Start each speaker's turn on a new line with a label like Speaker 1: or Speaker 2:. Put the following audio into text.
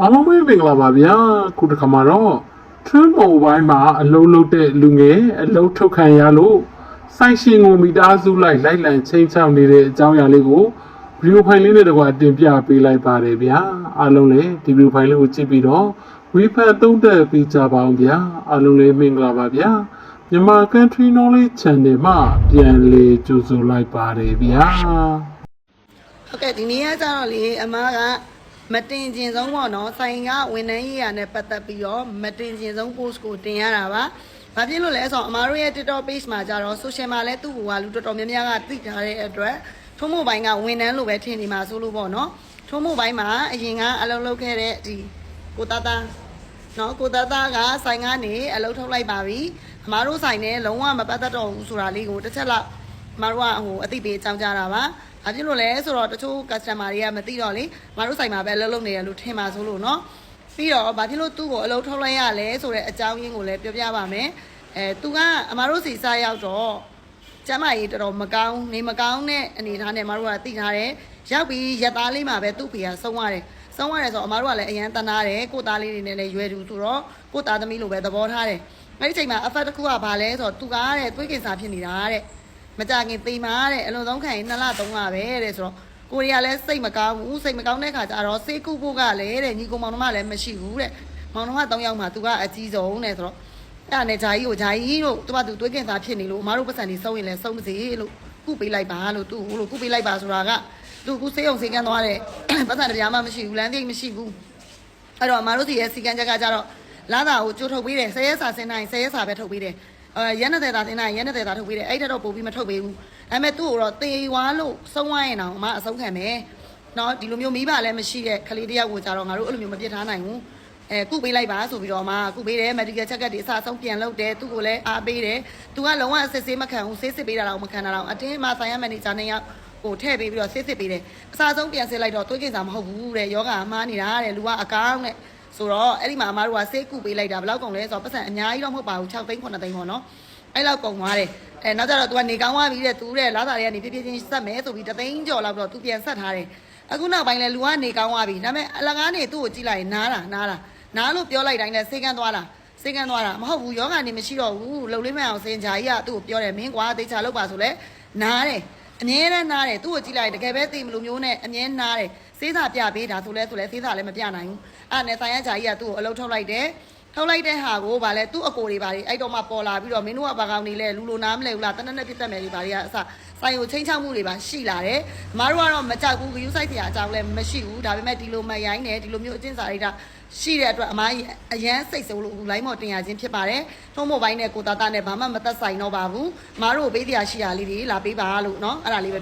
Speaker 1: အားလုံးပဲမင်္ဂလာပါဗျာခုတစ်ခါမှာတော့ Trend Mobile မှာအလုံးလုံးတဲ့လူငယ်အလုံးထုတ်ခံရလို့စိုက်ရှင်ကိုမိသားစုလိုက်လိုက်လံချင်းချောင်းနေတဲ့အကြောင်းအရာလေးကိုဗီဒီယိုဖိုင်လေးနဲ့တကွာတင်ပြပေးလိုက်ပါတယ်ဗျာအားလုံးလည်းဒီဗီဒီယိုဖိုင်လေးကိုကြည့်ပြီးတော့ဝေဖန်သုံးသပ်ပေးကြပါအောင်ဗျာအားလုံးလည်းမင်္ဂလာပါဗျာမြန်မာ Country Knowledge Channel မှာပြန်လေကြိုဆိုလိုက်ပါတယ်ဗျာ
Speaker 2: ဟုတ်ကဲ့ဒီနေ့ကကြတော့လေအမားက မတင်ကျင်ဆုံးပေါ့နော်ဆိုင်ကဝန်ထမ်းရေးရာနဲ့ပတ်သက်ပြီးတော့မတင်ကျင်ဆုံး post ကိုတင်ရတာပါ။ဘာဖြစ်လို့လဲဆိုတော့အမားတို့ရဲ့ TikTok page မှာကြတော့ social မှာလည်းသူ့ဘဝလူတော်တော်များများကသိထားတဲ့အတွက်ထုံးမို့ပိုင်းကဝန်ထမ်းလို့ပဲထင်နေမှာဆိုလို့ပေါ့နော်။ထုံးမို့ပိုင်းမှာအရင်ကအလုပ်လုပ်ခဲ့တဲ့ဒီကိုသားသားနော်ကိုသားသားကဆိုင်ကနေအလုပ်ထုတ်လိုက်ပါပြီ။အမားတို့ဆိုင်နဲ့လုံးဝမပတ်သက်တော့ဘူးဆိုတာလေးကိုတစ်ချက်လောက်မတို့ကဟိုအသိပေးအကြောင်းကြားတာပါ။ ဘာဖြစ်လို့လဲဆိုတော့တချို့ customer တွေကမသိတော့လေမတို့ဆိုင်မှာပဲအလုပ်လုပ်နေရလို့ထင်ပါဆိုလို့เนาะပြီးတော့ဘာဖြစ်လို့သူ့ကိုအလုပ်ထုတ်လိုက်ရလဲဆိုတဲ့အကြောင်းရင်းကိုလည်းပြောပြပါမယ်။အဲသူကအမတို့စီစားရောက်တော့ကျမ်းမာရေးတော်တော်မကောင်းနေမကောင်းတဲ့အနေအထားနဲ့မတို့ကသိထားတယ်။ရောက်ပြီးရက်သားလေးမှာပဲသူ့ဖေကဆုံးရတယ်။ဆုံးရတယ်ဆိုတော့အမတို့ကလည်းအရန်တနာတယ်ကိုသားလေးတွေနဲ့လည်းရွယ်တူဆိုတော့ကိုသားသမီးလိုပဲသဘောထားတယ်။အဲ့ဒီချိန်မှာ effect တစ်ခုကဘာလဲဆိုတော့သူကတဲ့သွေးကင်ဆာဖြစ်နေတာတဲ့။ မကြခင်သေမာတဲ့အလွန်ဆုံးခံရင်2လ3လပဲတဲ့ဆိုတော့ကိုရီးယားလည်းစိတ်မကောင်းဘူးစိတ်မကောင်းတဲ့ခါကျတော့စေးကုဖို့ကလည်းတဲ့ညီကောင်မောင်နှမလည်းမရှိဘူးတဲ့မောင်နှမ3ယောက်မှသူကအကြီးဆုံးတဲ့ဆိုတော့အဲ့ဒါနဲ့ဂျာကြီးကိုဂျာကြီးတို့သူကသူသွေးကင်ဆာဖြစ်နေလို့အမားတို့ပတ်စံနေဆုံးရင်လည်းဆုံးမစေလို့ကုပေးလိုက်ပါလို့သူ့လို့ကုပေးလိုက်ပါဆိုတာကသူကုစေးအောင်စေးကန်းသွားတယ်ပတ်စံတရားမှမရှိဘူးလမ်းသိမရှိဘူးအဲ့တော့အမားတို့စီရဲ့စီကန်းချက်ကကြတော့လာတာကိုကြိုးထုတ်ပေးတယ်ဆယ်ရက်စာစင်းနိုင်ဆယ်ရက်စာပဲထုတ်ပေးတယ်အဲ ရက်နဲ့တဲ့တာတင်လိုက်ရက်နဲ့တဲ့တာထုတ်ပေးတယ်အဲ့ထက်တော့ပို့ပြီးမထုတ်ပေးဘူးဒါပေမဲ့သူ့ကိုတော့တေဝါလို့ဆုံးသွားရင်တော့အမအဆုံးခံမယ်နော်ဒီလိုမျိုးမိဘလည်းမရှိတဲ့ကလေးတယောက်ကိုကြတော့ငါတို့အဲ့လိုမျိုးမပြစ်ထားနိုင်ဘူးအဲကုပေးလိုက်ပါဆိုပြီးတော့အမကုပေးတယ် medical check up တွေအစအဆုံးပြန်လုပ်တယ်သူ့ကိုလည်းအားပေးတယ်သူကလုံးဝအစစ်ဆေးမခံဘူးဆေးစစ်ပေးတာတော့မခံတာတော့အတင်းမှဆိုင်ရမန်နေဂျာနဲ့ရောက်ဟိုထည့်ပေးပြီးတော့ဆေးစစ်ပေးတယ်အစအဆုံးပြန်စစ်လိုက်တော့သွေးကိစ္စမဟုတ်ဘူးတဲ့ယောဂအမှားနေတာတဲ့လူကအကောင်းတဲ့ ဆိုတော့အဲ့ဒီမှာအမတို့ကဆေးကုပေးလိုက်တာဘယ်လောက်ကုန်လဲဆိုတော့ပတ်စံအများကြီးတော့မဟုတ်ပါဘူး6သိန်း9သိန်းပေါ့နော် အဲ့လောက်ကုန်သွားတယ်အဲနောက်ကြတော့ तू ကနေကောင်းသွားပြီတဲ့ तू တဲ့လာတာတွေကနေပြပြချင်းဆက်မယ်ဆိုပြီးတသိန်းကျော်လောက်တော့ तू ပြန်ဆက်ထားတယ်အခုနောက်ပိုင်းလဲလူကနေကောင်းသွားပြီဒါပေမဲ့အလကားနေသူ့ကိုကြည့်လိုက်ရင်နားတာနားတာနားလို့ပြောလိုက်တိုင်းလဲစေကန်းသွားတာစေကန်းသွားတာမဟုတ်ဘူးယောဂနေမရှိတော့ဘူးလှုပ်လေးမအောင်စင်ဂျာကြီးကသူ့ကိုပြောတယ်မင်းကွာတေချာလောက်ပါဆိုလဲနားတယ် အမြဲတမ်းနားတယ်သူ့ကိုကြည့်လိုက်တကယ်ပဲသိမလို့မျိုးနဲ့အမြဲနားတယ်စေးစာပြပေးတာဆိုလဲဆိုလဲစေးစာလည်းမပြနိုင်ဘူးအဲ့နဲ့ဆိုင်ရဂျာကြီးကသူ့ကိုအလုပ်ထုတ်လိုက်တယ် ထုတ်လိုက်တဲ့ဟာကိုဗာလဲသူ့အကိုတွေဗာတွေအဲ့တော့မှပေါ်လာပြီးတော့မင်းတို့ကဘာကောင်နေလဲလူလိုနားမလဲဘူးလားတနက်နဲ့ပြတ်တက်မယ်တွေဗာတွေကအစဆိုင်ကိုချင်းချောက်မှုတွေပါရှိလာတယ်အမားတို့ကတော့မကြောက်ဘူးဂယူဆိုင်ဆရာအကြောင်းလည်းမရှိဘူးဒါပေမဲ့ဒီလိုမရိုင်းနဲ့ဒီလိုမျိုးအကျင့်စာရိတ္တရှိတဲ့အတွက်အမားကြီးအရန်စိတ်ဆိုးလို့လိုင်းမော်တင်ရခြင်းဖြစ်ပါတယ်ထုံးမို့ပိုင်းနဲ့ကိုတာတာနဲ့ဘာမှမသက်ဆိုင်တော့ပါဘူးအမားတို့ကိုပေးတရားရှိရလေးတွေလာပေးပါလို့เนาะအဲ့ဒါလေးပဲ